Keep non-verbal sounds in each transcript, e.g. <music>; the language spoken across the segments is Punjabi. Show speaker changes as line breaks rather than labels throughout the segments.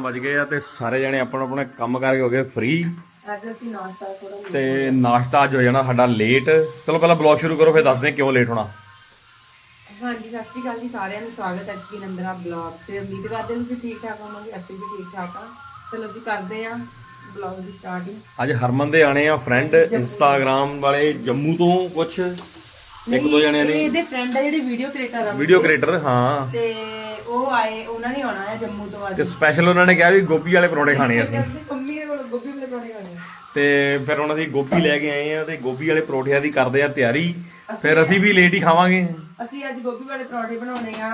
11 ਵਜ ਗਏ ਆ ਤੇ ਸਾਰੇ ਜਣੇ ਆਪਣਾ ਆਪਣਾ ਕੰਮ ਕਰਕੇ ਹੋ ਗਏ ਫ੍ਰੀ
ਅੱਜ ਅਸੀਂ ਨਾਸ਼ਤਾ ਥੋੜਾ
ਤੇ ਨਾਸ਼ਤਾ ਅੱਜ ਹੋ ਜਾਣਾ ਸਾਡਾ ਲੇਟ ਚਲੋ ਪਹਿਲਾਂ ਬਲੌਗ ਸ਼ੁਰੂ ਕਰੋ ਫਿਰ ਦੱਸਦੇ ਕਿਉਂ ਲੇਟ ਹੋਣਾ।
ਹਾਂਜੀ ਸਤਿ ਸ਼੍ਰੀ ਅਕਾਲ ਜੀ ਸਾਰਿਆਂ ਨੂੰ। ਸਵਾਗਤ ਹੈ ਜੀ ਨੰਦਰਾ ਬਲੌਗ ਤੇ। ਉਮੀਦ ਕਰਦੇ ਹਾਂ ਤੁਸੀਂ ਠੀਕ ਠਾਕ ਹੋਵੋਗੇ ਅਸੀਂ ਵੀ ਠੀਕ ਠਾਕ ਆ ਚਲੋ ਜੀ ਕਰਦੇ ਆ ਬਲੌਗ ਦੀ ਸਟਾਰਟਿੰਗ
ਅੱਜ ਹਰਮਨ ਦੇ ਆਣੇ ਆ ਫਰੈਂਡ ਇੰਸਟਾਗ੍ਰam ਵਾਲੇ ਜੰਮੂ ਤੋਂ ਕੁਛ। ਇੱਕ ਦੋ ਜਣਿਆਂ ਨੇ
ਇਹਦੇ ਫਰੈਂਡ ਆ ਜਿਹੜੇ ਵੀਡੀਓ ਕ੍ਰੀਏਟਰ ਆ।
ਵੀਡੀਓ ਕ੍ਰੀਏਟਰ ਹਾਂ।
ਤੇ ਉਹ ਆਏ ਉਹਨਾਂ ਨੇ ਆਉਣਾ ਹੈ ਜੰਮੂ ਤੋਂ ਅੱਜ।
ਤੇ ਸਪੈਸ਼ਲ ਉਹਨਾਂ ਨੇ ਕਿਹਾ ਵੀ ਗੋਭੀ ਵਾਲੇ ਪਰੌਂਠੇ ਖਾਣੇ ਆ ਅਸੀਂ।
ਮੰਮੀ ਦੇ ਕੋਲ ਗੋਭੀ ਵਾਲੇ ਪਰੌਂਠੇ ਖਾਣੇ ਆ।
ਤੇ ਫਿਰ ਹੁਣ ਅਸੀਂ ਗੋਭੀ ਲੈ ਕੇ ਆਏ ਆ ਤੇ ਗੋਭੀ ਵਾਲੇ ਪਰੌਂਠਿਆਂ ਦੀ ਕਰਦੇ ਆ ਤਿਆਰੀ। ਫਿਰ ਅਸੀਂ ਵੀ ਲੇਟ ਹੀ ਖਾਵਾਂਗੇ।
ਅਸੀਂ ਅੱਜ ਗੋਭੀ ਵਾਲੇ ਪਰੌਂਠੇ ਬਣਾਉਣੇ ਆ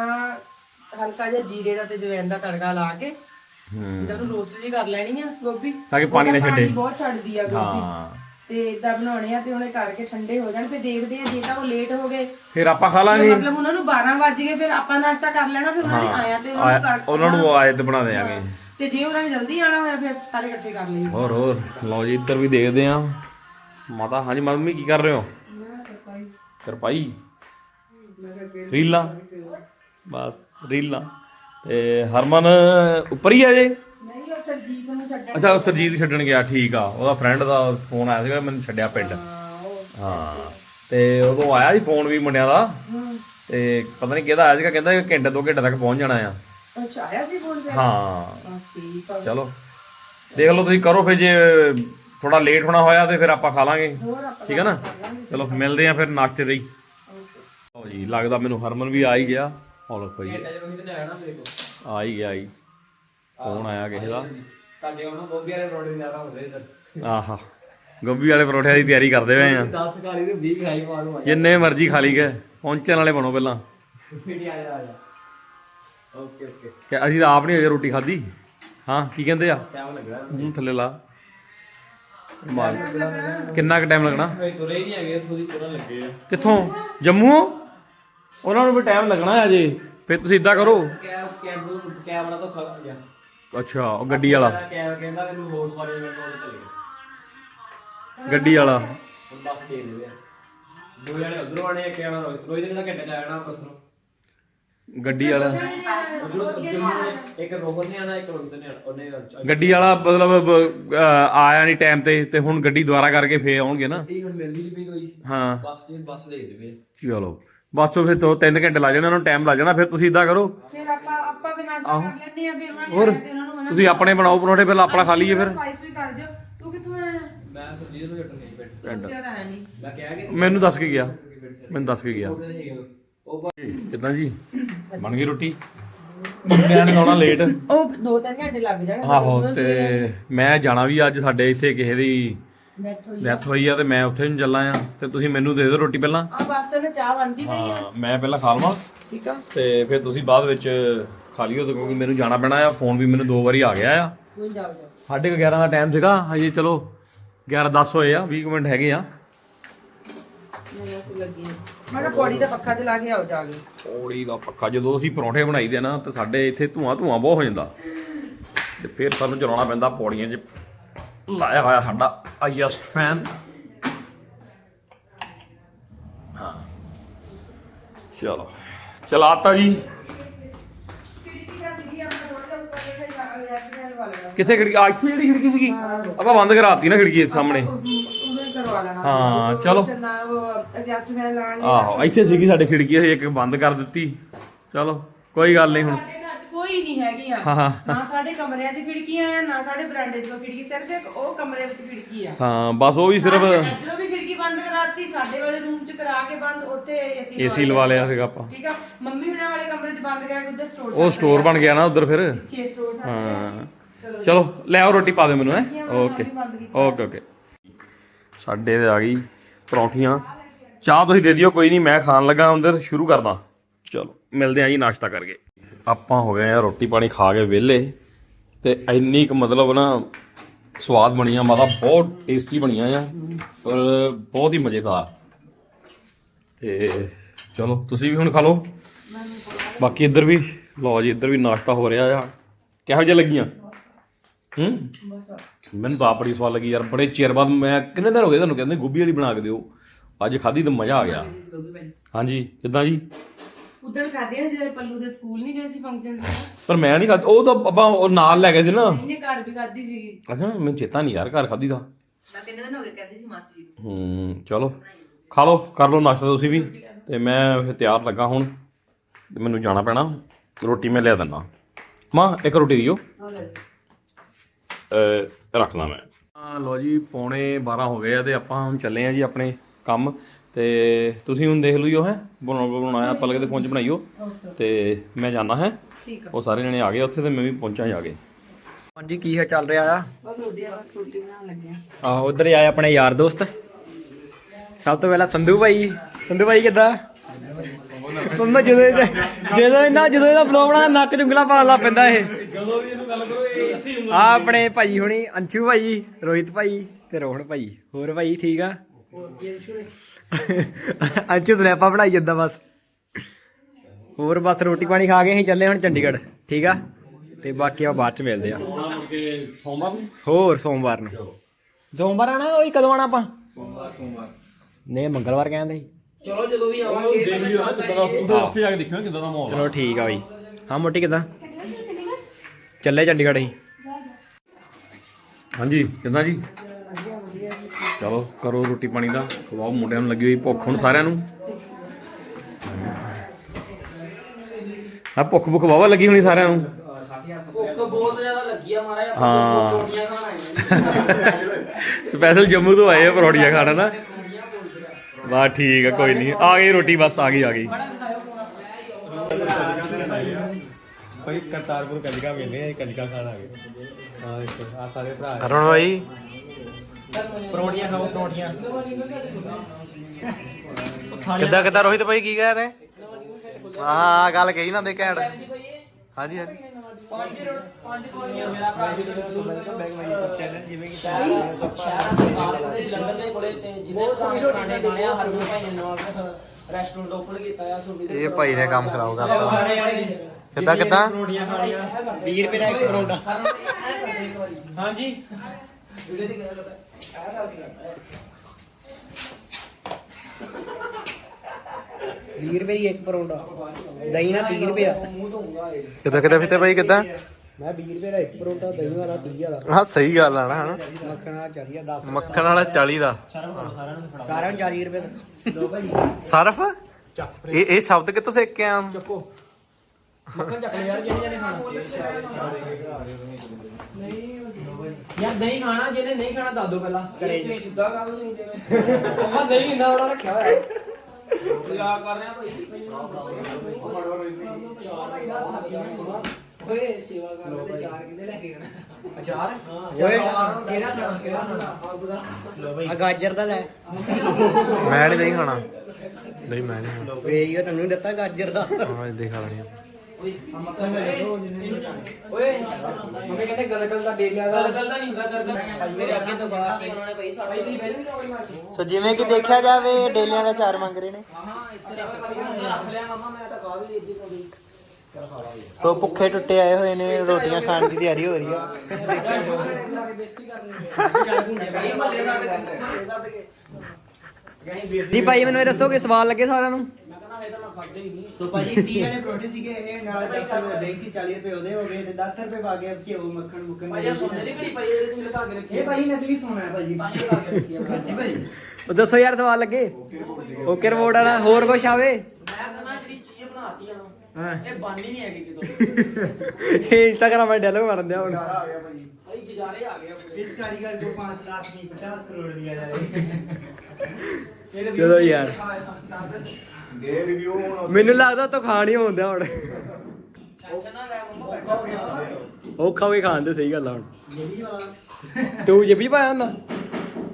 ਹਲਕਾ ਜਿਹਾ ਜੀਰੇ ਦਾ ਤੇ ਜਵੈਨ ਦਾ ਤੜਕਾ ਲਾ ਕੇ। ਜਿੱਦਾਂ ਨੂੰ ਰੋਸਟ ਜੀ ਕਰ ਲੈਣੀ ਆ ਗੋਭੀ।
ਤਾਂ ਕਿ ਪਾਣੀ ਨਾ
ਉਹਦਾ
ਛੱਡੇ।
ਬਹੁਤ ਛੱਡਦੀ ਆ ਗੋਭੀ।
ਹਾਂ।
ਤੇ ਇਦਾਂ ਬਣਾਉਣੇ ਆ ਤੇ ਉਹਨੇ ਕਰਕੇ ਠੰਡੇ ਹੋ ਜਾਣ ਫਿਰ ਦੇਖਦੇ ਆ ਜੇ ਤਾਂ ਉਹ ਲੇਟ ਹੋ ਗਏ।
ਫਿਰ ਆਪਾਂ ਖਾ ਲਾਂਗੇ।
ਮਤਲਬ ਉਹਨਾਂ ਨੂੰ 12 ਵੱਜ ਗਏ ਫਿਰ ਆਪਾਂ ਨਾਸ਼ਤਾ ਕਰ ਲੈਣਾ ਫਿਰ ਉਹਨਾਂ ਨੇ ਆਇਆ ਤੇ ਉਹਨਾਂ ਨੂੰ ਕਰ
ਉਹਨਾਂ ਨੂੰ ਆਏ ਤੇ ਬਣਾ ਦੇਾਂਗੇ
ਤੇ ਜੇ ਉਹਨਾਂ ਨੇ ਜਲਦੀ ਆਣਾ ਹੋਇਆ ਫਿਰ ਸਾਰੇ ਇਕੱਠੇ ਕਰ ਲਈਏ।
ਹੋਰ ਹੋਰ ਲਓ ਜੀ ਇੱਧਰ ਵੀ ਦੇਖਦੇ ਆ। ਮਾਤਾ ਹਾਂਜੀ ਮੰਮੀ ਕੀ ਕਰ ਰਹੇ ਹੋ? ਤਰਪਾਈ। ਰੀਲਾਂ? ਬਸ ਰੀਲਾਂ। ਤੇ ਹਰਮਨ ਉੱਪਰ ਹੀ ਆ ਜੇ।
ਸਰਜੀਤ ਨੂੰ ਛੱਡਣ
ਅੱਛਾ ਉਹ ਸਰਜੀਤ ਨੂੰ ਛੱਡਣ ਗਿਆ ਠੀਕ ਆ। ਉਹਦਾ ਫਰੈਂਡ ਦਾ ਫੋਨ ਆਇਆ ਸੀਗਾ ਮੈਨੂੰ ਛੱਡਿਆ ਪਿੰਡ। ਹਾਂ ਤੇ ਉਦੋਂ ਆਇਆ ਸੀ ਫੋਨ ਵੀ ਮੁੰਡਿਆਂ ਦਾ। ਤੇ ਪਤਾ ਨਹੀਂ ਕਿਹਦਾ ਆਇਆ ਸੀਗਾ ਕਹਿੰਦਾ ਕਿ ਘੰਟੇ ਦੋ ਘੰਟੇ ਤੱਕ ਪਹੁੰਚ ਜਾਣਾ ਆ।
ਅੱਛਾ ਆਇਆ ਸੀ ਫੋਨ ਤੇ
ਹਾਂ।
ਬਸ ਠੀਕ ਆ।
ਚਲੋ। ਦੇਖ ਲਓ ਤੁਸੀਂ ਕਰੋ ਫਿਰ ਜੇ ਥੋੜਾ ਲੇਟ ਹੋਣਾ ਹੋਇਆ ਤੇ ਫਿਰ ਆਪਾਂ ਖਾ ਲਾਂਗੇ। ਠੀਕ ਹੈ ਨਾ? ਚਲੋ ਮਿਲਦੇ ਆ ਫਿਰ ਨਾਸ਼ਤੇ ਦੇ ਹੀ। ਲਓ ਜੀ ਲੱਗਦਾ ਮੈਨੂੰ ਹਰਮਨ ਵੀ ਆ ਹੀ ਗਿਆ। ਹੋ ਲੋ ਕੋਈ ਆ ਹੀ ਗਿਆ ਜੀ ਫੋਨ ਆਇਆ ਕਿਸੇ ਦਾ?
ਤੁਹਾਡੇ ਉਹਨਾਂ ਗੋਭੀ ਵਾਲੇ ਪਰੌਂਠੇ ਜ਼ਿਆਦਾ ਹੁੰਦੇ ਇੱਧਰ।
ਆਹਾ ਗੋਭੀ ਵਾਲੇ ਪਰੌਠਿਆਂ ਦੀ ਤਿਆਰੀ ਕਰਦੇ ਆ।
10 ਖਾਲੀ ਤੇ 20 ਖਾਈ ਮਾਰੂ
ਜਿੰਨੇ ਮਰਜ਼ੀ ਖਾ ਲਈ ਗਏ ਪਹੁੰਚਣ ਵਾਲੇ ਬਣੋ ਪਹਿਲਾਂ।
ਮੀਡੀਆ ਆ ਜਾ। ਆ ਓਕੇ ਓਕੇ।
ਕਿ ਅਸੀਂ ਤਾਂ ਆਪ ਨਹੀਂ ਅਜੇ ਰੋਟੀ ਖਾਧੀ। ਹਾਂ ਕੀ ਕਹਿੰਦੇ ਆ?
ਟਾਈਮ ਲੱਗਣਾ।
ਮੂੰਹ ਥੱਲੇ ਲਾ। ਮਾਰ। ਕਿੰਨਾ ਕੁ ਟਾਈਮ ਲੱਗਣਾ?
ਤੁਰੇ ਹੀ ਨਹੀਂ ਹੈਗੇ ਇੱਥੋਂ ਦੀ ਤੁਰਨ ਲੱਗੇ ਆ।
ਕਿੱਥੋਂ? ਜੰਮੂ? ਉਹਨਾਂ ਨੂੰ ਵੀ ਟਾਈਮ ਲੱਗਣਾ ਹੈ ਅਜੇ ਫਿਰ ਤੁਸੀਂ ਇਦਾਂ ਕਰੋ।
ਕੈਬ ਕੈਬ ਨੂੰ ਕੈਬ ਵਾਲਾ ਤਾਂ ਖਾ ਗਿਆ।
ਅੱਛਾ ਉਹ ਗੱਡੀ ਵਾਲਾ।
ਕੈਬ ਕਹਿੰਦਾ ਮੈਨੂੰ ਹੋਰ ਸਵਾਰੀ ਮਿੰਟ ਹੋਰ ਚਲੇ
ਗੱਡੀ ਵਾਲਾ।
ਹੁਣ ਬੱਸ ਦੇ ਦੇ ਆ ਦੋ ਜਣੇ ਉਧਰੋਂ ਆਣੇ ਇੱਕ ਜਣਾ ਰੋਹਿਤ ਰੋਹਿਤ ਨੇ ਤਾਂ ਘੰਟੇ ਚ ਆ ਜਾਣਾ ਆਪਸ ਨੂੰ?
ਗੱਡੀ ਵਾਲਾ।
ਉਧਰੋਂ ਇੱਕ ਰੋਹਨ ਨੇ ਆਣਾ ਇੱਕ ਰੋਹਿਤ ਨੇ ਆਣਾ ਉਹਨੇ
ਗੱਡੀ ਵਾਲਾ ਮਤਲਬ ਬ- ਅਹ ਆਇਆ ਨਹੀਂ ਟਾਈਮ ਤੇ ਤੇ ਹੁਣ ਗੱਡੀ ਦੁਬਾਰਾ ਕਰਕੇ ਫੇਰ ਆਉਣਗੇ ਨਾ।
ਇਹ ਹੁਣ ਮਿਲਦੀ ਨਹੀਂ ਪਈ ਕੋਈ।
ਹਾਂ।
ਬੱਸ ਚ ਬੱਸ
ਚਲੋ। ਬਸ ਉਹ ਫਿਰ ਤੋਂ 3 ਘੰਟੇ ਲੱਗ ਜਾਣੇ ਉਹਨਾਂ ਨੂੰ ਟਾਈਮ ਲੱਗ ਜਾਣਾ ਫਿਰ ਤੁਸੀਂ ਇਦਾਂ ਕਰੋ।
ਫਿਰ ਆਪਾਂ ਆਪਾਂ ਵੀ ਨਾਸ਼ਤਾ ਕਰ ਲੈਂਦੇ ਆ ਫਿਰ ਉਹਨਾਂ ਨੇ
ਹੋਰ?
ਆਇਆ ਤੇ ਉਹਨਾਂ ਨੂੰ
ਤੁਸੀਂ ਆਪਣੇ ਬਣਾਓ ਪਰੌਂਠੇ ਪਹਿਲਾਂ ਆਪਣਾ ਖਾ ਲਈਏ ਫਿਰ।
ਸਪਾਈਸ ਵੀ ਕਰ ਦਿਓ। ਤੂੰ ਕਿੱਥੋਂ ਆਇਆ?
ਮੈਂ ਸਰਜੀਤ ਨੂੰ ਛੱਡਣ ਨਹੀਂ ਬੈਠ।
ਦੱਸਿਆ ਤਾਂ ਹੈ ਨਹੀਂ।
ਮੈਂ ਕਿਹਾ ਕਿ
ਮੈਨੂੰ ਦੱਸ ਕੇ ਗਿਆ। ਮੈਨੂੰ ਦੱਸ ਕੇ ਗਿਆ।
ਉਹਦੇ ਹੈਗੇ ਉਹ
ਕਿਦਾਂ ਜੀ? ਬਣ ਗਈ ਰੋਟੀ? ਮੈਂ ਨੇ ਆਉਣਾ ਲੇਟ
ਉਹ ਦੋ ਤਿੰਨ ਘੰਟੇ ਲੱਗ ਜਾਣੇ।
ਆਹੋ ਤੇ ਮੈਂ ਜਾਣਾ ਵੀ ਅੱਜ ਸਾਡੇ ਇੱਥੇ ਕਿਸੇ ਦੀ
ਡੈਥ ਹੋਈ
ਡੈਥ ਹੋਈ ਆ ਤੇ ਮੈਂ ਉੱਥੇ ਨੂੰ ਚੱਲਾਂ ਆ। ਤੇ ਤੁਸੀਂ ਮੈਨੂੰ ਦੇ ਦਿਓ ਰੋਟੀ ਪਹਿਲਾਂ।
ਆ ਬਸ ਨੇ ਚਾਹ ਬੰਦੀ ਪਈ ਆ।
ਹਾਂ ਮੈਂ ਪਹਿਲਾਂ ਖਾ ਲਵਾਂ।
ਠੀਕ ਆ।
ਤੇ ਫਿਰ ਤੁਸੀਂ ਬਾਅਦ ਵਿੱਚ ਖਾ ਲਿਓ ਤੇ ਕਿਉਂਕਿ ਮੈਨੂੰ ਜਾਣਾ ਪੈਣਾ ਆ। ਫੋਨ ਵੀ ਮੈਨੂੰ ਦੋ ਵਾਰੀ ਆ ਗਿਆ ਆ।
ਕੋਈ ਜਾਓ ਜਾਓ।
ਸਾਢੇ ਕੁ 11 ਦਾ ਟਾਈਮ ਸੀਗਾ। ਹਜੇ ਚਲੋ 11 10 ਹੋਏ ਆ 20 ਕੁ ਮਿੰਟ ਹੈਗੇ ਆ।
ਮੈਂ ਅਸੀਂ ਲੱਗੀ ਮੈਂ ਨਾ ਪੌੜੀ ਦਾ ਪੱਖਾ ਚਲਾ ਕੇ ਆਓ ਜਾ ਕੇ।
ਪੌੜੀ ਦਾ ਪੱਖਾ ਜਦੋਂ ਅਸੀਂ ਪਰੌਂਠੇ ਬਣਾਈਦੇ ਆ ਨਾ ਤੇ ਸਾਡੇ ਇੱਥੇ ਧੂਆਂ ਧੂਆਂ ਬਹੁਤ ਹੋ ਜਾਂਦਾ। ਤੇ ਫਿਰ ਸਾਨੂੰ ਚਲਾਉਣਾ ਪੈਂਦਾ ਪੌੜੀਆਂ 'ਚ। ਲਾਇਆ ਹੋਇਆ ਸਾਡਾ ਆਈਐਸਟ ਫੈਨ ਹਾਂ ਚਲੋ ਚਲਾਤਾ ਜੀ ਕਿੱਥੇ ਖਿੜਕੀ? ਆ ਇੱਥੇ ਜਿਹੜੀ ਖਿੜਕੀ ਸੀਗੀ। ਆਪਾਂ ਬੰਦ ਕਰਾਤੀ ਨਾ ਖਿੜਕੀ ਦੇ ਸਾਹਮਣੇ ਹਾਂ ਚਲੋ। ਆਹੋ ਇੱਥੇ ਸੀਗੀ ਸਾਡੇ ਖਿੜਕੀ ਅਸੀਂ ਇੱਕ ਬੰਦ ਕਰ ਦਿੱਤੀ। ਚਲੋ ਕੋਈ ਗੱਲ ਨਹੀਂ ਹੁਣ।
ਕੋਈ ਨਹੀਂ ਹੈਗੀ ਆ
ਹਾਂ।
ਨਾ ਸਾਡੇ ਕਮਰਿਆਂ 'ਚ ਖਿੜਕੀਆਂ ਆ ਨਾ ਸਾਡੇ ਬਰਾਂਡੇ 'ਚ ਕੋਈ ਖਿੜਕੀ ਸਿਰਫ ਇੱਕ ਉਹ ਕਮਰੇ ਵਿੱਚ ਖਿੜਕੀ ਆ।
ਹਾਂ ਬਸ ਉਹ ਵੀ ਸਿਰਫ
ਇਧਰੋਂ ਵੀ ਖਿੜਕੀ ਬੰਦ ਕਰਾਤੀ ਸਾਡੇ ਵਾਲੇ ਰੂਮ 'ਚ ਕਰਾ ਕੇ ਬੰਦ ਉੱਥੇ ਏਸੀ
ਏਸੀ ਲਵਾ ਲਿਆ ਸੀਗਾ ਆਪਾਂ।
ਠੀਕ ਆ? ਮੰਮੀ ਹੁਣਾਂ ਵਾਲੇ ਕਮਰੇ 'ਚ ਬੰਦ ਕਰਾ ਕੇ ਉੱਧਰ ਸਟੋਰ
ਉਹ ਸਟੋਰ ਬਣ ਗਿਆ ਨਾ ਉਧਰ ਫਿਰ।
6 ਸਟੋਰ ਸਾਡੇ
ਹਾਂ। ਚਲੋ ਲੈ ਆਓ ਰੋਟੀ ਪਾ ਦਿਓ ਮੈਨੂੰ ਹੈ। ਓਕੇ ਓਕੇ ਓਕੇ ਸਾਡੇ ਤੇ ਆ ਗਈ ਪਰੌਂਠੀਆਂ। ਚਾਹ ਤੁਸੀਂ ਦੇ ਦਿਓ ਕੋਈ ਨਹੀਂ ਮੈਂ ਖਾਣ ਲੱਗਾ ਅੰਦਰ ਸ਼ੁਰੂ ਕਰਦਾ। ਚਲੋ ਮਿਲਦੇ ਆ ਜੀ ਨਾਸ਼ਤਾ ਕਰਕੇ। ਆਪਾਂ ਹੋ ਗਏ ਆ ਰੋਟੀ ਪਾਣੀ ਖਾ ਕੇ ਵਿਹਲੇ ਤੇ ਇੰਨੀ ਕੁ ਮਤਲਬ ਨਾ ਸਵਾਦ ਬਣੀਆਂ ਮਾਤਾ ਬਹੁਤ ਟੇਸਟੀ ਬਣੀਆਂ ਆ ਪਰ ਬਹੁਤ ਹੀ ਮਜ਼ੇਦਾਰ। ਤੇ ਚਲੋ ਤੁਸੀਂ ਵੀ ਹੁਣ ਖਾ ਲਓ। ਬਾਕੀ ਇੱਧਰ ਵੀ ਲਓ ਜੀ ਇੱਧਰ ਵੀ ਨਾਸ਼ਤਾ ਹੋ ਰਿਹਾ ਆ। ਕਿਹੋ ਜਿਹਾ ਲੱਗੀਆਂ? ਹੂੰ? ਮੈਨੂੰ ਤਾਂ ਬੜੀ ਸਵਾਦ ਲੱਗੀ ਯਾਰ ਬੜੇ ਚਿਰ ਬਾਅਦ ਮੈਂ ਕਿੰਨੇ ਦਿਨ ਹੋ ਗਏ ਤੁਹਾਨੂੰ ਕਹਿੰਦੇ ਗੋਭੀ ਵਾਲੀ ਬਣਾ ਕੇ ਦਿਓ। ਅੱਜ ਖਾਧੀ ਤਾਂ ਮਜ਼ਾ ਆ ਗਿਆ। ਹਾਂਜੀ ਕਿੱਦਾਂ ਜੀ?
ਉਦੋਂ ਖਾਦੇ ਜਿਹੜੇ ਪੱਲੂ ਦੇ ਸਕੂਲ ਨਹੀਂ ਗਏ ਸੀ ਫੰਕਸ਼ਨ ਤੇ।
ਪਰ ਮੈਂ ਨਹੀਂ ਖਾਧੀ ਉਹ ਤਾਂ ਆਪਾਂ ਉਹ ਨਾਲ ਲੈ ਗਏ ਸੀ ਨਾ।
ਇਹਨੇ ਘਰ ਵੀ ਖਾਦੀ ਸੀਗੀ।
ਅੱਛਾ ਮੈਨੂੰ ਚੇਤਾ ਨਹੀਂ ਯਾਰ ਘਰ ਖਾਧੀ ਦਾ
ਮੈਂ ਤਿੰਨ ਦਿਨ ਹੋ ਗਏ ਕਹਿੰਦੀ ਸੀ ਮਾਸੀ ਜੀ
ਹੂੰ ਚਲੋ। ਖਾ ਲਓ ਕਰ ਲਓ ਨਾਸ਼ਤਾ ਤੁਸੀਂ ਵੀ। ਤੇ ਮੈਂ ਫਿਰ ਤਿਆਰ ਲੱਗਾ ਹੁਣ। ਤੇ ਮੈਨੂੰ ਜਾਣਾ ਪੈਣਾ। ਰੋਟੀ ਮੈਂ ਲਿਆ ਦਿੰਦਾ। ਮਾਂ ਇੱਕ ਰੋਟੀ ਦਿਓ। ਅਹ ਰੱਖਦਾ ਮੈਂ। ਹਾਂ ਲੋ ਜੀ ਪੌਣੇ 12 ਹੋ ਗਏ ਆ ਤੇ ਆਪਾਂ ਹੁਣ ਚੱਲੇ ਆ ਜੀ ਆਪਣੇ ਕੰਮ। ਤੇ ਤੁਸੀਂ ਹੁਣ ਦੇਖ ਲਈਓ ਹੈ ਬਣਾਉਣਾ ਬਣਾਇਆ ਪਲਕ ਦੇ ਪਹੁੰਚ ਬਣਾਈਓ। ਤੇ ਮੈਂ ਜਾਣਾ ਹੈ
ਠੀਕ
ਉਹ ਸਾਰੇ ਜਣੇ ਆ ਗਏ ਉੱਥੇ ਤੇ ਮੈਂ ਵੀ ਪਹੁੰਚਾਂ ਜਾ ਕੇ
ਹਾਂਜੀ ਕੀ ਹੈ ਚੱਲ ਰਿਹਾ ਆ?
ਬਸ ਰੋਟੀ ਬਸ ਰੋਟੀ ਬਣਾਉਣ ਲੱਗੇ ਆ।
ਆਹ ਉਧਰ ਆਏ ਆਪਣੇ ਯਾਰ ਦੋਸਤ। ਸਭ ਤੋਂ ਪਹਿਲਾਂ ਸੰਧੂ ਭਾਈ ਸੰਧੂ ਭਾਈ ਕਿੱਦਾਂ? ਮੰਮਾ ਜਦੋਂ ਜਦੋਂ ਇਹਨਾਂ ਜਦੋਂ ਇਹਦਾ ਬਲੌਗ ਬਣਾ ਨੱਕ ਜੁੰਗਲਾ ਪਾਣ ਲੱਗ ਪੈਂਦਾ ਇਹ।
ਜਦੋਂ ਵੀ ਇਹਨੂੰ ਗੱਲ ਕਰੋ ਇਹ ਇੱਥੇ ਹੀ
ਆ ਆਪਣੇ ਭਾਈ ਹੁਣੀ ਅੰਸ਼ੂ ਭਾਈ ਰੋਹਿਤ ਭਾਈ ਤੇ ਰੋਹਣ ਭਾਈ। ਹੋਰ ਭਾਈ ਠੀਕ ਆ? ਅੰਸ਼ੂ ਸਨੈਪਾ ਬਣਾਈ ਜਾਂਦਾ ਬਸ। ਹੋਰ ਬਸ ਰੋਟੀ ਪਾਣੀ ਖਾ ਕੇ ਅਸੀਂ ਚੱਲੇ ਹੁਣ ਚੰਡੀਗੜ੍ਹ ਠੀਕ ਆ? ਤੇ ਬਾਕੀ ਆ ਬਾਅਦ ਚ ਮਿਲਦੇ ਆ।
ਸੋਮਵਾਰ ਨੂੰ
ਹੋਰ ਸੋਮਵਾਰ ਨੂੰ। ਸੋਮਵਾਰ ਆਣਾ ਉਹੀ ਕਦੋਂ ਆਣਾ ਆਪਾਂ? ਸੋਮਵਾਰ ਸੋਮਵਾਰ। ਨਹੀਂ ਮੰਗਲਵਾਰ ਕਹਿੰਦੇ ਸੀ।
ਦੇਖ ਲਿਓ ਨਾ ਕਿੱਦਾਂ ਦਾ ਉੱਧਰ ਉੱਥੇ ਜਾ ਕੇ ਦੇਖਿਓ ਕਿੱਦਾਂ ਦਾ ਮਾਹੌਲ ਆ।
ਚਲੋ ਠੀਕ ਆ ਬਈ। ਹਾਂ ਮੋਟੀ ਕਿੱਦਾਂ? ਚੱਲੇ ਚੰਡੀਗੜ੍ਹ ਅਸੀਂ।
ਹਾਂਜੀ ਕਿੱਦਾਂ ਜੀ? ਚਲੋ ਕਰੋ ਰੋਟੀ ਪਾਣੀ ਦਾ ਖਵਾਓ ਮੁੰਡਿਆਂ ਨੂੰ ਲੱਗੀ ਹੋਈ ਭੁੱਖ ਹੁਣ ਸਾਰਿਆਂ ਨੂੰ। ਆ ਭੁੱਖ ਭੁੱਖ ਵਾਵਾ ਲੱਗੀ ਹੋਣੀ ਸਾਰਿਆਂ ਨੂੰ।
ਭੁੱਖ ਬਹੁਤ ਜ਼ਿਆਦਾ ਲੱਗੀ ਆ ਮਾਰਾ
ਹਾਂ।
ਰੋਟੀਆਂ ਖਾਣ ਆਏ
ਸਪੈਸ਼ਲ ਜੰਮੂ ਤੋਂ ਆਏ ਆ ਪਰੌੜੀਆਂ ਖਾਣਾ ਨਾ ਬਾ ਠੀਕ ਆ ਕੋਈ ਨਹੀਂ। ਆ ਗਈ ਰੋਟੀ ਬਸ ਆ ਗਈ ਆ ਗਈ।
ਭਾਈ ਕਰਤਾਰਪੁਰ ਕੰਜਕਾ ਮਿਲਨੇ ਆ ਕੰਜਕਾ ਖਾਣ ਆ ਗਏ। ਹਾਂ ਆ ਸਾਰੇ ਭਰਾ।
ਅਰੁਣ ਭਾਈ
ਪਰੌਂਠੀਆਂ ਖਾਓ ਪਰੌਂਠੀਆਂ।
ਕਿੱਦਾਂ ਕਿੱਦਾਂ ਰੋਹਿਤ ਭਾਈ ਕੀ ਕਹਿ ਰਹੇ? ਹਾਂ ਗੱਲ ਕਹੀ ਨਾ ਦੇ ਘੈਂਟ। ਹਾਂਜੀ ਹਾਂਜੀ।
ਪੰਜ ਪੰਜ ਸਵਾਰੀਆਂ ਮੇਰਾ ਭਰਾ ਵੀ ਜਿਵੇਂ ਕਿ ਸ਼ਹਿਰ ਦੇ ਨਾਲ ਦੇ ਜਲੰਧਰ ਦੇ ਕੋਲੇ ਤੇ ਜਿਹਨੇ ਖਾਣੇ ਖਾਣੇ ਆ ਹਰਮਨ ਭਾਈ ਨੇ ਨਵਾਂ ਰੈਸਟੋਰੈਂਟ ਓਪਨ ਕੀਤਾ ਆ ਸੁਵਿਧਾ
ਇਹ ਭਾਈ ਨੇ ਕੰਮ ਖਰਾਬ ਕਰਤਾ।
ਸਾਰੇ ਜਾਣੇ
ਕਿੱਦਾਂ ਕਿੱਦਾਂ?
ਪਰੌਂਠੀਆਂ ਖਾਣੀਆਂ 20 ਰੁਪਏ ਦਾ ਇੱਕ ਪਰੌਂਠਾ। ਹਾਂਜੀ। ਵੀਡੀਓ ਦੀ ਗੱਲ ਆ ਗੱਲ ਕੀ ਕਰਦਾ
20 ਰੁਪਏ ਦੀ ਇੱਕ ਪਰੌਂਠਾ। ਦਹੀਂ ਨਾਲ 30 ਰੁਪਏ
ਕਿੱਦਾਂ ਕਿੱਦਾਂ ਫਿੱਤੇ ਭਾਈ ਕਿੱਦਾਂ?
ਮੈਂ 20 ਰੁਪਏ ਦਾ ਇੱਕ ਪਰੌਂਠਾ ਦਹੀਂ ਵਾਲਾ 30 ਵਾਲਾ।
ਹਾਂ ਸਹੀ ਗੱਲ ਆ ਨਾ ਹਨਾ?
ਮੱਖਣ ਵਾਲਾ ਚਾਹੀਦਾ 10
ਮੱਖਣ ਵਾਲਾ 40 ਦਾ।
ਸਾਰਿਆਂ ਨੂੰ 40 ਰੁਪਏ ਦਾ।
ਸਰਫ? ਇਹ ਇਹ ਸ਼ਬਦ ਕਿੱਥੋਂ ਸਿੱਖ ਕੇ ਆਇਆ?
ਮੱਖਣ ਚੱਕ ਲੈ ਯਾਰ ਜਿਹਨੇ ਜਿਹਨੇ ਖਾਣਾ ਯਾਰ ਦਹੀਂ ਖਾਣਾ ਜਿਹਨੇ ਨਹੀਂ ਖਾਣਾ ਦੱਸ ਦੋ ਪਹਿਲਾਂ ਕਰੇ ਤੁਸੀਂ ਸਿੱਧਾ ਕਰ ਲਓ ਨਹੀਂ ਦੇਣੇ। ਮੰਮਾ ਦਹੀਂ ਇੰਨਾ ਬੜਾ ਰੱਖਿਆ ਹੋਇਆ। ਮਜ਼ਾਕ ਕਰ ਰਿਹਾ ਭਾਈ। ਓਏ ਸੇਵਾ ਕਰ ਲੈ ਚਾਰ ਕਿੰਨੇ ਲੈ ਕੇ ਜਾਣਾ। ਅਚਾਰ ਓਏ। ਕਿਹੜਾ ਖਾਣਾ ਕਿਹੜਾ ਖਾਣਾ? ਆਪ ਦਾ
ਆ ਗਾਜਰ ਦਾ ਲੈ।
ਮੈਂ ਨਹੀਂ ਦਹੀਂ ਖਾਣਾ। ਦਹੀਂ ਮੈਂ ਨਹੀਂ ਖਾਣਾ।
ਤੈਨੂੰ ਦਿੱਤਾ ਗਾਜਰ ਦਾ।
ਹਾਂ ਇਹ ਦੇਖਾ ਲੈਣੀ
ਓਏ ਮੰਮੀ ਕਹਿੰਦੇ ਗਲਗਲ ਦਾ ਡੇਗ ਲਿਆ ਗਲਗਲ ਦਾ ਨਹੀਂ ਹੁੰਦਾ ਗਲਗਲ ਮੇਰੇ ਅੱਗੇ ਤੋਂ ਬਾਹਰ ਤੇ ਉਹਨਾਂ ਨੇ ਪਈ ਸਾਡੀ ਪਹਿਲੀ ਪਹਿਲੀ ਵੀ ਮਾਰੀ
ਸੋ ਜਿਵੇਂ ਕਿ ਦੇਖਿਆ ਜਾਵੇ ਡੇਲਿਆਂ ਦਾ ਚਾਰ ਮੰਗ ਰਹੇ ਨੇ।
ਹਾਂ ਇੱਥੇ ਰੱਖ ਲਿਆ ਮਮਾ ਮੈਂ ਤਾਂ ਖਾ ਵੀ ਲਈ ਇੱਦੀ ਪੌੜੀ
ਸੋ ਭੁੱਖੇ ਟੁੱਟੇ ਆਏ ਹੋਏ ਨੇ ਰੋਟੀਆਂ ਖਾਣ ਦੀ ਤਿਆਰੀ ਹੋ ਰਹੀ ਆ
ਜੀ ਭਾਈ ਮੈਨੂੰ ਇਹ ਦੱਸੋ ਕਿ ਸਵਾਲ ਲੱਗੇ ਸਾਰਿਆਂ ਨੂੰ?
ਨਾ ਇਹ ਤਾਂ ਮੈਂ ਖਾਦੇ ਹੀ ਨਹੀਂ।
ਸੋ ਭਾਜੀ 30 ਵਾਲੇ ਪਰੌਂਠੇ ਸੀਗੇ ਇਹ ਨਾਲ 10 ਰੁਪਏ ਦਹੀਂ ਸੀ 40 ਰੁਪਏ ਉਹਦੇ ਹੋ ਗਏ ਤੇ 10 ਰੁਪਏ ਪਾ ਗਏ ਘਿਓ ਮੱਖਣ ਮੁੱਖਣ
ਭਾਈ ਇਹ ਸੋਨੇ ਦੀ ਘੜੀ ਪਈ ਇਹਦੇ ਤੁਸੀਂ ਲਗਾ ਕੇ ਰੱਖੀ
ਇਹ ਭਾਈ ਨਕਲੀ ਸੋਨਾ ਹੈ ਭਾਜੀ।
ਤਾਂ ਹੀ ਲਗਾ ਕੇ ਰੱਖੀ ਹੈ। ਮੈਂ
ਹਾਂਜੀ ਭਾਈ
ਉਹ ਦੱਸੋ ਯਾਰ ਸਵਾਲ ਲੱਗੇ। ਓਕੇ ਰਿਪੋਰਟ ਆਣਾ ਹੋਰ ਕੁਛ ਆਵੇ?
ਮੈਂ ਕਹਿੰਦਾ ਜਿਹੜੀ ਚੀਜ਼ ਬਣਾਤੀ ਆ ਨਾ ਇਹ ਬਾਨੀ ਨਹੀਂ ਹੈਗੀ ਕਿਤੋਂ। <laughs>
ਇਹ ਇੰਸਟਾਗ੍ਰਾਮ 'ਤੇ ਡਾਇਲੌਗ ਮਾਰਨ ਦਿਆ ਹੁਣ। ਆ ਗਿਆ ਭਾਜੀ।
ਭਾਈ ਜਜਾਰੇ ਆ ਗਏ ਆਪਣੇ
ਇਸ ਕਾਰੀਗਰ ਨੂੰ 5 ਲੱਖ ਨਹੀਂ 50 ਕਰੋੜ ਦਿਆ ਜਾਏ <laughs>
ਚਲੋ ਯਾਰ। ਮੈਨੂੰ ਲੱਗਦਾ ਤੂੰ ਖਾਣ ਹੀ ਹੁੰਦਾ ਹੁਣ।
ਟੈਨਸ਼ਨ ਨਾ ਲੈ
ਔਖਾ ਹੋ ਗਿਆ ਸਹੀ ਗੱਲ ਹੁਣ। ਤੂੰ ਜੇਬੀ ਪਾਇਆ ਹੁੰਦਾ?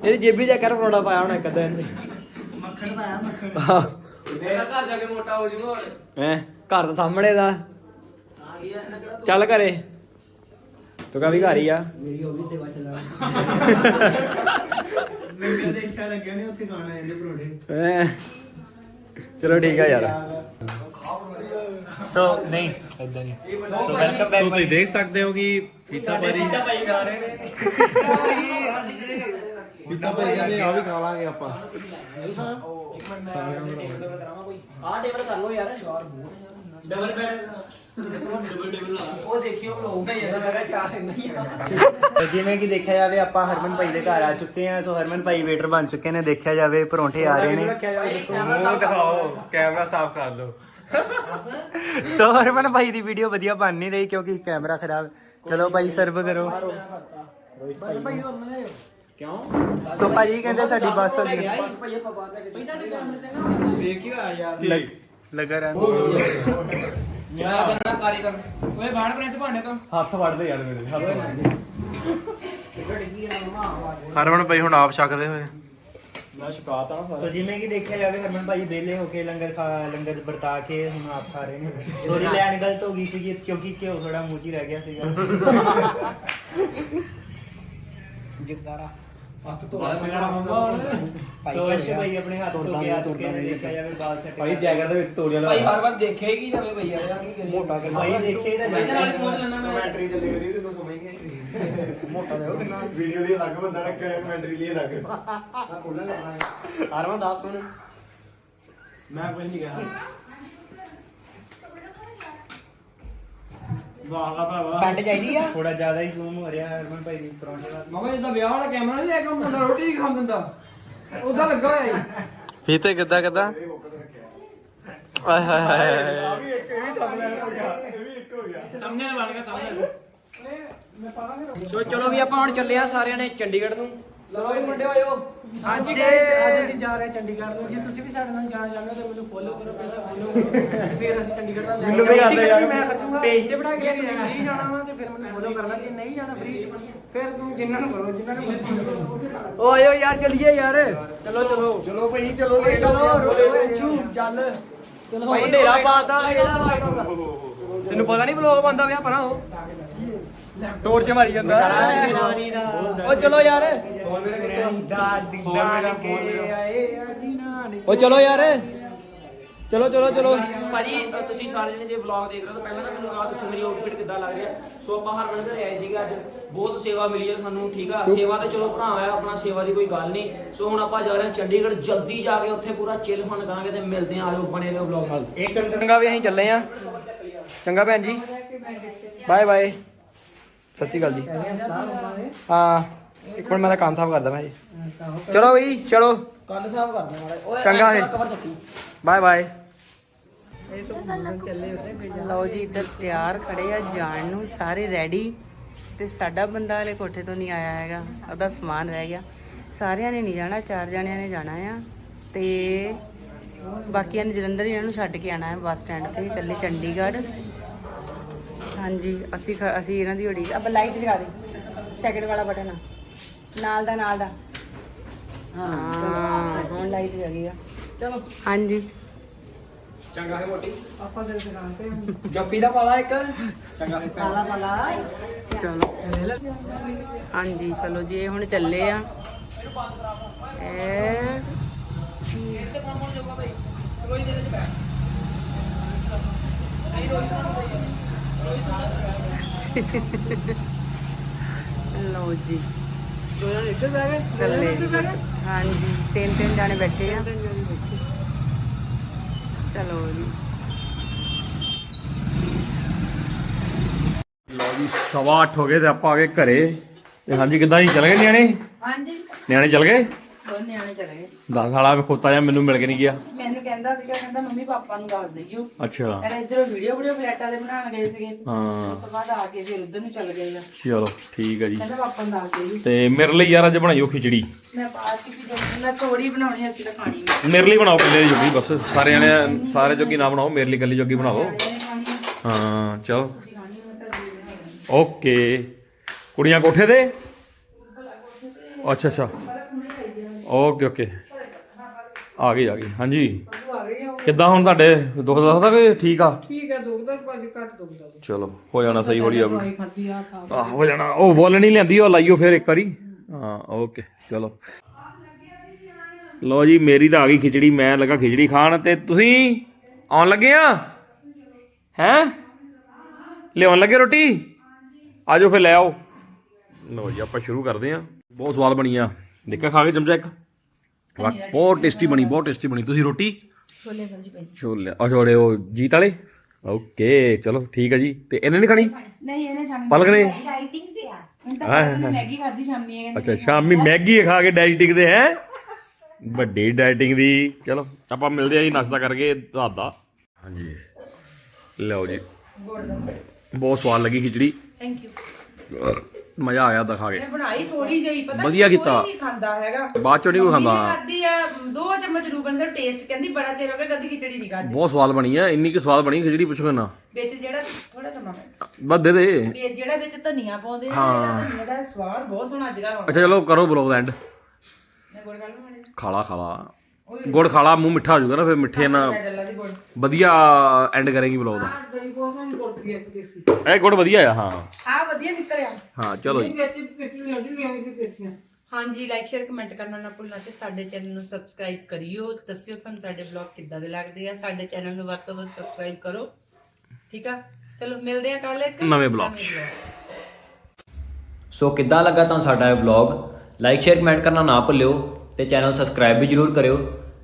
ਇਹਦੀ ਜੇਬੀ ਜਾ ਕਰ ਪਰੋੜਾ ਪਾਇਆ ਹੁਣ
ਇੱਕ ਅੱਧਾ ਮੱਖਣ
ਪਾਇਆ
ਮੱਖਣ। ਘਰ ਜਾ
ਦਾ ਸਾਹਮਣੇ ਦਾ। ਚੱਲ ਕਰੇ ਤੂੰ ਕਾ ਵੀ ਘਰ ਹੀ ਆ?
ਮੇਰੀ ਉਹ ਵੀ ਸੇਵਾ ਚਲਾ <laughs> ਮੈਂ ਦੇਖਿਆ ਲੱਗਿਆ ਨੇ ਉੱਥੇ ਗਾਣਾ ਇਹਦੇ
ਪਰੋੜੇ ਚਲੋ ਠੀਕ ਆ ਯਾਰ।
ਸੋ ਨਹੀਂ ਇਦਾਂ ਨਹੀਂ। ਸੋ ਵੈਲਕਮ ਬੈਕ ਤੁਸੀਂ ਦੇਖ ਸਕਦੇ ਹੋ ਕਿ ਫੀਤਾ ਭਾਜੀ
ਭਾਈ ਖਾ ਰਹੇ ਨੇ।
ਫੀਤਾ ਭਾਜੀ ਕਹਿੰਦੇ ਆ ਵੀ ਖਾ ਲਾਂਗੇ ਆਪਾਂ।
ਇੱਕ ਮਿੰਟ ਮੈਂ ਕਰਾਵਾਂ ਕੋਈ। ਆਹ ਟੇਬਲ ਕਰ ਲਓ ਯਾਰ।
ਡਬਲ ਬੈਡ
ਉਹ ਦੇਖਿਓ ਵਲੋਗ ਨਹੀਂ ਇਹਦਾ ਮੇਰਾ ਚਾਹ ਨਹੀਂ ਆ
ਤੇ ਜਿਵੇਂ ਕਿ ਦੇਖਿਆ ਜਾਵੇ ਆਪਾਂ ਹਰਮਨ ਭਾਈ ਦੇ ਘਰ ਆ ਚੁੱਕੇ ਆ ਸੋ ਹਰਮਨ ਭਾਈ ਵੇਟਰ ਬਣ ਚੁੱਕੇ ਨੇ ਦੇਖਿਆ ਜਾਵੇ ਪਰੌਂਠੇ ਆ ਰਹੇ ਨੇ।
ਮੂੰਹ ਦਿਖਾਓ ਕੈਮਰਾ ਸਾਫ਼ ਕਰ ਲਓ।
ਸੋ ਹਰਮਨ ਭਾਈ ਦੀ ਵੀਡੀਓ ਵਧੀਆ ਬਣ ਨਹੀਂ ਰਹੀ ਕਿਉਂਕਿ ਕੈਮਰਾ ਖਰਾਬ। ਚਲੋ ਭਾਈ ਸਰਵ ਕਰੋ।
ਕਿਉਂ?
ਸੋ ਭਾਜੀ ਕਹਿੰਦੇ ਸਾਡੀ ਬੱਸ ਹੋ ਗਈ ਲਗਾ। ਰਾਂ
ਮੈਂ ਕਹਿੰਦਾ ਕਾਰੀਗਰ। ਓਏ ਬਾਣ ਪ੍ਰਿੰਸ ਭਾਣੇ ਤੋਂ।
ਹੱਥ ਵੜਦੇ ਯਾਰ ਮੇਰੇ ਹੱਥ ਵੜਦੇ। ਹਰਮਨ ਭਾਈ ਹੁਣ ਆਪ ਛਕਦੇ ਹੋਏ।
ਸੋ ਜਿਵੇਂ ਕਿ ਦੇਖਿਆ ਜਾਵੇ ਹਰਮਨ ਭਾਈ ਵਿਹਲੇ ਹੋ ਕੇ ਲੰਗਰ ਖਾ ਲੰਗਰ ਵਰਤਾ ਕੇ ਹੁਣ ਆਪ ਖਾ ਰਹੇ ਨੇ। ਥੋੜੀ ਲੈਣ ਗਲਤ ਹੋ ਗਈ ਸੀਗੀ ਕਿਉਂਕਿ ਘਿਓ ਥੋੜਾ ਮੂੰਹ 'ਚ ਹੀ ਰਹਿ ਗਿਆ ਸੀਗਾ। <laughs>
ਜਿੱਦਾਰਾ
ਸੋ ਅਰਸ਼ ਭਾਈ ਆਪਣੇ ਹੱਥ ਧੋ ਕੇ ਆ ਚੁੱਕੇ ਨੇ ਦੇਖਿਆ ਜਾਵੇ ਬਾਲ ਸੈੱਟ
ਭਾਈ ਜੈਕਟ ਦੇ ਵਿੱਚ ਤੋੜੀਆਂ
ਭਾਈ ਹਰ ਵਾਰ ਦੇਖਿਆ ਹੀ ਕੀ ਜਾਵੇ ਭਈਆ ਇਹਦਾ ਕੀ ਕਰੀਏ। ਮੋਟਾ
ਭਾਈ ਦੇਖੇ ਤਾਂ
ਇਹਦੇ ਨਾਲ ਪਹੁੰਚ ਲੈਣਾ ਮੈਂ।
ਕਮੈਂਟਰੀ ਚੱਲੀ ਕਰੀ ਤੈਨੂੰ ਸਮਝ ਨਹੀਂ ਮੋਟਾ ਦੇ ਕਿੰਨਾ ਵੀਡੀਓ ਦੀ ਅਲੱਗ ਬੰਦਾ ਰੱਖਿਆ ਕਮੈਂਟਰੀ ਲਈ ਅਲੱਗ।
ਹਰਮਨ ਦੱਸ ਮੈਨੂੰ।
ਮੈਂ ਕੁਝ ਨਹੀਂ ਕਿਹਾ। ਵਾਹ ਲਾ ਭਰਾਵਾ।
ਪੈਂਟ ਚਾਹੀਦੀ ਆ? ਥੋੜਾ ਜ਼ਿਆਦਾ ਹੀ ਜ਼ੂਮ ਹੋ ਰਿਹਾ ਹਰਮਨ ਭਾਈ ਦੀ ਪਰੌਂਠੇ ਦਾ
ਮਮਾ ਜਿੱਦਾਂ ਵਿਆਹ ਵਾਲਾ ਕੈਮਰਾ ਨਹੀਂ ਲੈ ਕੇ ਮੁੰਡਾ ਰੋਟੀ ਨਹੀਂ ਖਾਣ ਦਿੰਦਾ। ਉਹਦਾ ਲੱਗਾ ਹੋਇਆ
ਫੀਤੇ ਕਿੱਦਾਂ ਕਿੱਦਾਂ? ਆਏ ਹਾਏ ਹਾਏ।
ਤਮਨੇ ਬਣ ਗਿਆ ਤਮਨੇ ਸੋ ਚਲੋ ਵੀ ਆਪਾਂ ਹੁਣ ਚੱਲੇ ਆ ਸਾਰਿਆਂ ਨੇ ਚੰਡੀਗੜ੍ਹ ਨੂੰ। ਲਓ ਜੀ ਮੁੰਡੇ ਹੋਇਓ ਹਾਂਜੀ ਅੱਜ ਅਸੀਂ ਜਾ ਰਹੇ ਹਾਂ ਚੰਡੀਗੜ੍ਹ ਨੂੰ। ਜੇ ਤੁਸੀਂ ਵੀ ਸਾਡੇ ਨਾਲ ਜਾਣਾ ਚਾਹੁੰਦੇ ਹੋ ਤਾਂ ਮੈਨੂੰ ਫੋਲੋ ਕਰੋ ਪਹਿਲਾਂ ਫੋਲੋ ਕਰੋ। ਫਿਰ ਅਸੀਂ ਚੰਡੀਗੜ੍ਹ ਦਾ
ਮੈਨੂੰ ਵੀ ਕਰਦੇ ਯਾਰ।
ਮੈਂ ਖਰਚੂਗਾ ਪੇਜ ਤੇ ਬਣਾ ਕੇ ਜਾਣਾ। ਫ੍ਰੀ ਜਾਣਾ ਵਾ ਤੇ ਫਿਰ ਮੈਨੂੰ ਫੋਲੋ ਕਰਨਾ। ਜੇ ਨਹੀਂ ਜਾਣਾ ਫ੍ਰੀ ਫਿਰ ਤੂੰ ਜਿੰਨਾਂ ਨੂੰ ਕਰੋ ਜਿੰਨਾਂ ਨੂੰ ਮਰਜ਼ੀ ਕਰੋ
ਓ ਆਇਓ ਯਾਰ ਚੱਲੀਏ ਯਾਰ।
ਚਲੋ ਚਲੋ।
ਚਲੋ ਭਾਈ ਚਲੋ
ਚਲੋ ਚੱਲ ਚਲੋ। ਭਾਈ ਹਨੇਰਾ ਪਾਤਾ
ਤੈਨੂੰ ਪਤਾ ਨਹੀਂ ਵਲੌਗ ਬੰਦਾ ਪਿਆ ਪਰਾਂ ਉਹ। ਟੋਰਚ ਮਾਰੀ ਜਾਂਦਾ।
ਓ ਚਲੋ ਯਾਰ।
ਓ ਚਲੋ ਯਾਰ। ਚਲੋ ਚਲੋ ਚਲੋ।
ਭਾਜੀ ਅ, ਤੁਸੀਂ ਸਾਰੇ ਜਣੇ ਜੇ ਵਲੌਗ ਦੇਖ ਰਹੇ ਹੋ ਤਾਂ ਪਹਿਲਾਂ ਤਾਂ ਮੈਨੂੰ ਆਹ ਦੱਸੋ ਮੇਰੀ ਆਊਟਫਿਟ ਕਿੱਦਾਂ ਲੱਗ ਰਿਹਾ। ਸੋ ਆਪਾਂ ਹਰਮਨ ਘਰੇ ਆਏ ਸੀਗੇ ਅੱਜ। ਬਹੁਤ ਸੇਵਾ ਮਿਲੀ ਹੈ ਸਾਨੂੰ ਠੀਕ ਆ? ਸੇਵਾ ਤਾਂ ਚਲੋ ਭਰਾ ਆ ਆਪਣਾ ਸੇਵਾ ਦੀ ਕੋਈ ਗੱਲ ਨਹੀਂ। ਸੋ ਹੁਣ ਆਪਾਂ ਜਾ ਰਹੇ ਹਾਂ ਚੰਡੀਗੜ੍ਹ। ਜਲਦੀ ਜਾ ਕੇ ਉੱਥੇ ਪੂਰਾ ਚਿਲ ਫਨ ਕਰਾਂਗੇ ਤੇ ਮਿਲਦੇ ਆ ਆਜੋ ਬਣੇ ਰਹੋ ਵਲੌਗ ਨਾਲ।
ਇੱਕ ਅੰਦਰ ਚੰਗਾ ਵੀ ਅਸੀਂ ਚੱਲੇ ਆ ਚੰਗਾ ਭੈਣ ਜੀ। ਬਾਏ ਬਾਏ ਸਤਿ ਸ਼੍ਰੀ ਅਕਾਲ ਜੀ। ਹਾਂ ਇੱਕ ਮਿੰਟ ਮੈਂ ਤਾਂ ਕੰਨ ਸਾਫ਼ ਕਰਦਾ ਭਾਈ ਚਲੋ ਬਈ ਚਲੋ।
ਕੰਨ ਸਾਫ਼ ਕਰਦੇ ਮਾੜਾ ਓਏ
ਚੰਗਾ ਹੈ। Bye bye.
ਲਓ ਜੀ ਇੱਧਰ ਤਿਆਰ ਖੜੇ ਆ ਜਾਣ ਨੂੰ ਸਾਰੇ ਰੈਡੀ ਤੇ ਸਾਡਾ ਬੰਦਾ ਹਲੇ ਕੋਠੇ ਤੋਂ ਨਹੀਂ ਆਇਆ ਹੈਗਾ। ਉਹਦਾ ਸਮਾਨ ਰਹਿ ਗਿਆ। ਸਾਰਿਆਂ ਨੇ ਨਹੀਂ ਜਾਣਾ ਚਾਰ ਜਣਿਆਂ ਨੇ ਜਾਣਾ ਆ। ਤੇ ਬਾਕੀਆਂ ਨੇ ਜਲੰਧਰ ਇਹਨਾਂ ਨੂੰ ਛੱਡ ਕੇ ਆਣਾ ਹੈ ਬੱਸ ਸਟੈਂਡ ਤੇ ਚੱਲੇ ਚੰਡੀਗੜ੍ਹ। ਹਾਂਜੀ ਅਸੀਂ ਖ- ਅਸੀਂ ਇਹਨਾਂ ਦੀ ਉਡੀਕ ਅਬ ਲਾਈਟ ਜਗਾ ਦੇ। ਸੈਕਿੰਡ ਵਾਲਾ ਬਟਨ ਆ। ਨਾਲ ਦਾ ਨਾਲ ਦਾ। ਹਾਂ ਹੁਣ ਲਾਈਟ ਜਗੀ ਆ। ਚਲੋ। ਹਾਂਜੀ।
ਚੰਗਾ ਹੈ ਮੋਟੀ।
ਜੱਫੀ ਦਾ ਪਾਲਾ ਇੱਕ।
ਚਲੋ। ਹਾਂਜੀ ਚਲੋ ਜੀ ਇਹ ਹੁਣ ਚੱਲੇ ਆ। ਇਹ ਲਓ ਜੀ। ਚੱਲੇ ਜੀ। ਹਾਂਜੀ ਤਿੰਨ ਤਿੰਨ ਜਾਣੇ ਬੈਠੇ ਆ। ਚਲੋ ਜੀ।
ਲਓ ਜੀ ਸਵਾ ਅੱਠ ਹੋ ਗਏ ਤੇ ਆਪਾਂ ਆ ਗਏ ਘਰੇ। ਤੇ ਹਾਂਜੀ ਕਿੱਦਾਂ ਜੀ? ਚਲ ਗਏ ਨਿਆਣੇ?
ਹਾਂਜੀ।
ਨਿਆਣੇ ਚਲ ਗਏ?
ਦੋ ਨਿਆਣੇ ਚਲੇ ਗਏ।
ਦਸ ਵਾਲਾ ਖੋਤਾ ਜਾਂ ਮੈਨੂੰ ਮਿਲ ਕੇ ਨਹੀਂ ਗਿਆ।
ਮੈਨੂੰ ਕਹਿੰਦਾ ਸੀਗਾ ਕਹਿੰਦਾ ਮੰਮੀ ਪਾਪਾ ਨੂੰ ਦੱਸ ਦਈਓ।
ਅੱਛਾ।
ਕਹਿੰਦਾ ਇਧਰੋਂ ਵੀਡੀਓ ਵੀਡੀਓ ਫਲੈਟਾਂ ਦੇ ਬਣਾਉਣ ਗਏ ਸੀਗੇ।
ਹਾਂ।
ਉਸ ਤੋਂ ਬਾਅਦ ਆ ਕੇ ਫਿਰ ਉਧਰ ਨੂੰ ਚੱਲ ਗਏ ਆ।
ਚਲੋ ਠੀਕ ਹੈ ਜੀ।
ਕਹਿੰਦਾ ਪਾਪਾ ਨੂੰ ਦੱਸ ਦਈਓ।
ਤੇ ਮੇਰੇ ਲਈ ਯਾਰ ਅੱਜ ਬਣਾਈਓ ਖਿਚੜੀ।
ਮੈਂ ਬਾਅਦ ਕੀਤੀ ਜਾਂਦੀ ਮੈਂ ਥੋੜੀ ਬਣਾਉਣੀ ਅਸੀਂ ਤਾਂ ਖਾਣੀ ਨਹੀਂ।
ਮੇਰੇ ਲਈ ਬਣਾਓ ਕੱਲੇ ਜੋਗੀ ਬਸ। ਸਾਰੇ ਜਣੇ ਸਾਰੇ ਜੋਗੀ ਨਾ ਬਣਾਓ ਮੇਰੇ ਲਈ ਕੱਲੀ ਜੋਗੀ ਬਣਾਓ ਹਾਂ ਚਲੋ। ਓਕੇ। ਕੁੜੀਆਂ ਕੋਠੇ ਤੇ? ਅੱਛਾ ਅੱਛਾ। ਓਕੇ ਓਕੇ ਆ ਗਈ ਆ ਗਈ। ਹਾਂਜੀ। ਕਿੱਦਾਂ ਹੁਣ ਤੁਹਾਡੇ? ਦੁੱਖ ਦੱਸਦਾ ਕਿ ਠੀਕ ਆ?
ਠੀਕ ਹੈ ਦੁਖਦਾ ਭਾਜੀ ਘੱਟ ਦੁਖਦਾ
ਚਲੋ ਹੋ ਜਾਣਾ ਸਹੀ ਹੌਲੀ ਹੌਲੀ।
ਖਾਦੀ ਆ ਖਾ
ਹੋ ਜਾਣਾ। ਉਹ ਵੋਲ ਨਹੀਂ ਲੈਂਦੀ ਉਹ ਲਾਈਓ ਫਿਰ ਇੱਕ ਵਾਰੀ। ਹਾਂ ਓਕੇ ਚਲੋ। ਲੋ ਜੀ ਮੇਰੀ ਤਾਂ ਆ ਗਈ ਖਿਚੜੀ ਮੈਂ ਲੱਗਾ ਖਿਚੜੀ ਖਾਣ ਤੇ ਤੁਸੀਂ ਆਉਣ ਲੱਗੇ ਆ? ਹੈ? ਲਿਆਉਣ ਲੱਗੇ ਰੋਟੀ? ਆਜੋ ਫਿਰ ਲੈ ਆਓ। ਲੋ ਜੀ ਆਪਾਂ ਸ਼ੁਰੂ ਕਰਦੇ ਆ ਬਹੁਤ ਸਵਾਦ ਬਣੀ ਆ। ਦੇਖਿਆ ਖਾ ਕੇ ਚਮਚਾ ਇੱਕ। ਵਾਹ ਬਹੁਤ ਟੇਸਟੀ ਬਣੀ ਬਹੁਤ ਟੇਸਟੀ ਬਣੀ। ਤੁਸੀਂ ਰੋਟੀ?
ਛੋਲੇ ਸਬਜ਼ੀ ਪਈ ਸੀ।
ਛੋਲੇ ਆ ਛੋਲੇ ਉਹ ਜੀਤ ਵਾਲੇ? ਓਕੇ ਚਲੋ ਠੀਕ ਹੈ ਜੀ। ਤੇ ਇਹਨੇ ਨਹੀਂ ਖਾਣੀ?
ਨਹੀਂ ਇਹਨੇ ਸ਼ਾਮੀ
ਪਲਕ ਨੇ?
ਡਾਈਟਿੰਗ ਤੇ ਆ। ਹੁਣ ਤਾਂ
ਹਾਂ,
ਮੈਗੀ ਖਾਧੀ ਸ਼ਾਮੀ ਇਹ
ਅੱਛਾ ਸ਼ਾਮੀ ਮੈਗੀ ਖਾ ਕੇ ਡਾਈਟਿੰਗ ਦੇ ਹੈ? ਵੱਡੀ ਡਾਈਟਿੰਗ ਦੀ। ਚਲੋ ਆਪਾਂ ਮਿਲਦੇ ਆ ਜੀ ਨਾਸ਼ਤਾ ਕਰਕੇ ਰਾਤ ਦਾ। ਹਾਂਜੀ। ਲਓ ਜੀ। ਬਹੁਤ ਸਵਾਦ ਲੱਗੀ ਖਿਚੜੀ।
ਥੈਂਕ ਯੂ
ਮਜ਼ਾ ਆਇਆ ਦਿਖਾ ਕੇ।
ਬਣਾਈ ਥੋੜੀ ਜਿਹੀ ਪਤਾ
ਵਧੀਆ ਕੀਤਾ।
ਕੋਈ ਨਹੀਂ ਖਾਂਦਾ ਹੈਗਾ।
ਬਾਅਦ ਚੋਂ ਨਹੀਂ ਕੋਈ ਖਾਂਦਾ।
ਖਾਦੀ ਆ ਦੋ ਚਮਚ ਰੂਬਨ ਸਰ ਟੇਸਟ ਕਹਿੰਦੀ ਬੜਾ ਚਿਰ ਹੋ ਗਿਆ ਕਦੀ ਖਿਚੜੀ ਨਹੀਂ ਖਾਦੀ
ਬਹੁਤ ਸਵਾਦ ਬਣੀ ਹੈ ਇੰਨੀ ਕਿ ਸਵਾਦ ਬਣੀ ਖਿਚੜੀ ਪੁੱਛੋ ਨਾ
ਵਿੱਚ ਜਿਹੜਾ ਥੋੜਾ ਟਮਾਟਰ
ਬਸ ਦੇ ਦੇ।
ਵੀ ਜਿਹੜਾ ਵਿੱਚ ਧਨੀਆ ਪਾਉਂਦੇ ਨੇ ਜਿਹੜਾ ਧਨੀਆ ਦਾ ਸਵਾਦ ਬਹੁਤ ਸੋਹਣਾ ਅੱਜ ਕੱਲ੍ਹ
ਅੱਛਾ ਚਲੋ ਕਰੋ ਬਲੌਗ ਦਾ ਐਂਡ
ਮੈਂ ਗੁੜ ਖਾ ਲਵਾਂ ਮਾੜੇ
ਖਾਲਾ ਖਾਲਾ ਗੁੜ ਖਾਲਾ ਮੂੰਹ ਮਿੱਠਾ ਹੋ ਜਾਊਗਾ ਨਾ ਫਿਰ ਮਿੱਠੇ ਨਾਲ ਵਧੀਆ ਐਂਡ ਕਰੇਗੀ ਬਲੌਗ ਦਾ। ਇਹ ਗੁੜ ਵਧੀਆ ਆ ਹਾਂ।
ਆ ਵਧੀਆ ਨਿਕਲਿਆ।
ਹਾਂ ਚਲੋ ਜੀ।
ਵਿੱਚ ਪਿਛਲੀ ਲੱਡੀ ਵੀ ਆਈ ਸੀ ਕੇਸੀਆਂ ਹਾਂਜੀ ਲਾਈਕ ਸ਼ੇਅਰ ਕਮੈਂਟ ਕਰਨਾ ਨਾ ਭੁੱਲਣਾ ਤੇ ਸਾਡੇ ਚੈਨਲ ਨੂੰ ਸਬਸਕ੍ਰਾਈਬ ਕਰਿਓ। ਦੱਸਿਓ ਤੁਹਾਨੂੰ ਸਾਡੇ ਬਲੌਗ ਕਿੱਦਾਂ ਦੇ ਲੱਗਦੇ ਆ। ਸਾਡੇ ਚੈਨਲ ਨੂੰ ਵੱਧ ਤੋਂ ਵੱਧ ਸਬਸਕ੍ਰਾਈਬ ਕਰੋ। ਠੀਕ ਆ? ਚਲੋ ਮਿਲਦੇ ਆ ਕੱਲ ਇੱਕ
ਨਵੇਂ 'ਚ।
ਸੋ ਕਿੱਦਾਂ ਲੱਗਾ ਤੁਹਾਨੂੰ ਸਾਡਾ ਇਹ ਵਲੌਗ ਲਾਈਕ ਸ਼ੇਅਰ ਕਮੈਂਟ ਕਰਨਾ ਨਾ ਭੁੱਲਿਓ ਤੇ ਚੈਨਲ ਸਬਸਕ੍ਰਾਈਬ ਵੀ ਜਰੂਰ ਕਰਿਓ।